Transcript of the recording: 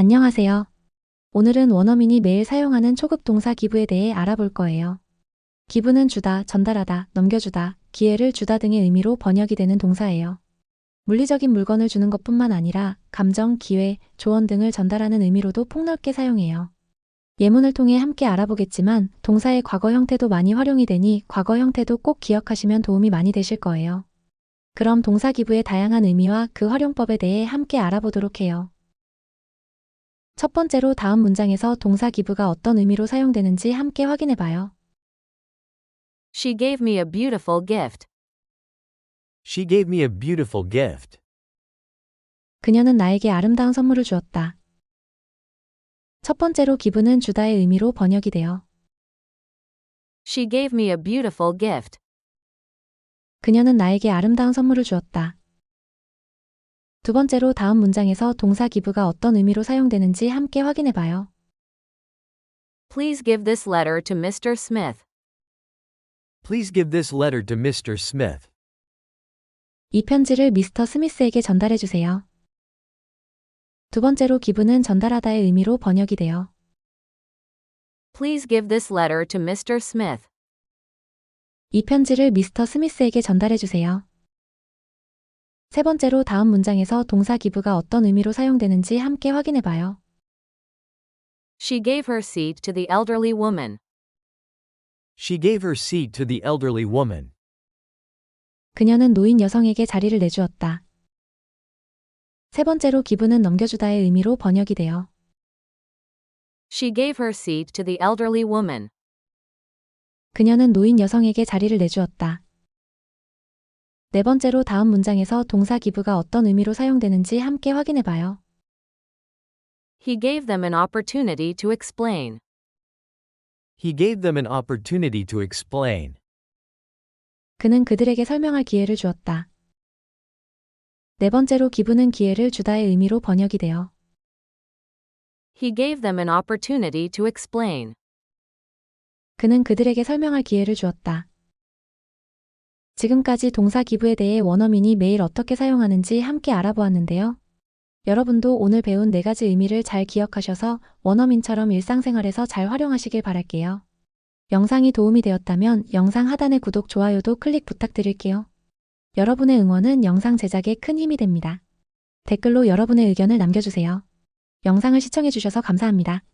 안녕하세요. 오늘은 원어민이 매일 사용하는 초급 동사 기부에 대해 알아볼 거예요. 기부는 주다, 전달하다, 넘겨주다, 기회를 주다 등의 의미로 번역이 되는 동사예요. 물리적인 물건을 주는 것뿐만 아니라 감정, 기회, 조언 등을 전달하는 의미로도 폭넓게 사용해요. 예문을 통해 함께 알아보겠지만 동사의 과거 형태도 많이 활용이 되니 과거 형태도 꼭 기억하시면 도움이 많이 되실 거예요. 그럼 동사 기부의 다양한 의미와 그 활용법에 대해 함께 알아보도록 해요. 첫 번째로 다음 문장에서 동사 기부가 어떤 의미로 사용되는지 함께 확인해 봐요. She gave me a beautiful gift. She gave me a beautiful gift. 그녀는 나에게 아름다운 선물을 주었다. 첫 번째로 기부는 주다의 의미로 번역이 돼요. She gave me a beautiful gift. 그녀는 나에게 아름다운 선물을 주었다. 두 번째로 다음 문장에서 동사 기부가 어떤 의미로 사용되는지 함께 확인해 봐요. Please give this letter to Mr. Smith. Please give this letter to Mr. Smith. 이 편지를 미스터 스미스에게 전달해 주세요. 두 번째로 기부는 전달하다의 의미로 번역이 돼요. Please give this letter to Mr. Smith. 이 편지를 미스터 스미스에게 전달해 주세요. 세 번째로 다음 문장에서 동사 기부가 어떤 의미로 사용되는지 함께 확인해 봐요. She gave her seat to the elderly woman. She gave her seat to the elderly woman. 그녀는 노인 여성에게 자리를 내주었다. 세 번째로 기부는 넘겨주다의 의미로 번역이 돼요. She gave her seat to the elderly woman. 그녀는 노인 여성에게 자리를 내주었다. 네 번째로 다음 문장에서 동사 기부가 어떤 의미로 사용되는지 함께 확인해 봐요. He gave them an opportunity to explain. He gave them an opportunity to explain. 그는 그들에게 설명할 기회를 주었다. 네 번째로 기부는 기회를 주다의 의미로 번역이 돼요. He gave them an opportunity to explain. 그는 그들에게 설명할 기회를 주었다. 지금까지 동사 기부에 대해 원어민이 매일 어떻게 사용하는지 함께 알아보았는데요. 여러분도 오늘 배운 네 가지 의미를 잘 기억하셔서 원어민처럼 일상생활에서 잘 활용하시길 바랄게요. 영상이 도움이 되었다면 영상 하단의 구독, 좋아요도 클릭 부탁드릴게요. 여러분의 응원은 영상 제작에 큰 힘이 됩니다. 댓글로 여러분의 의견을 남겨주세요. 영상을 시청해주셔서 감사합니다.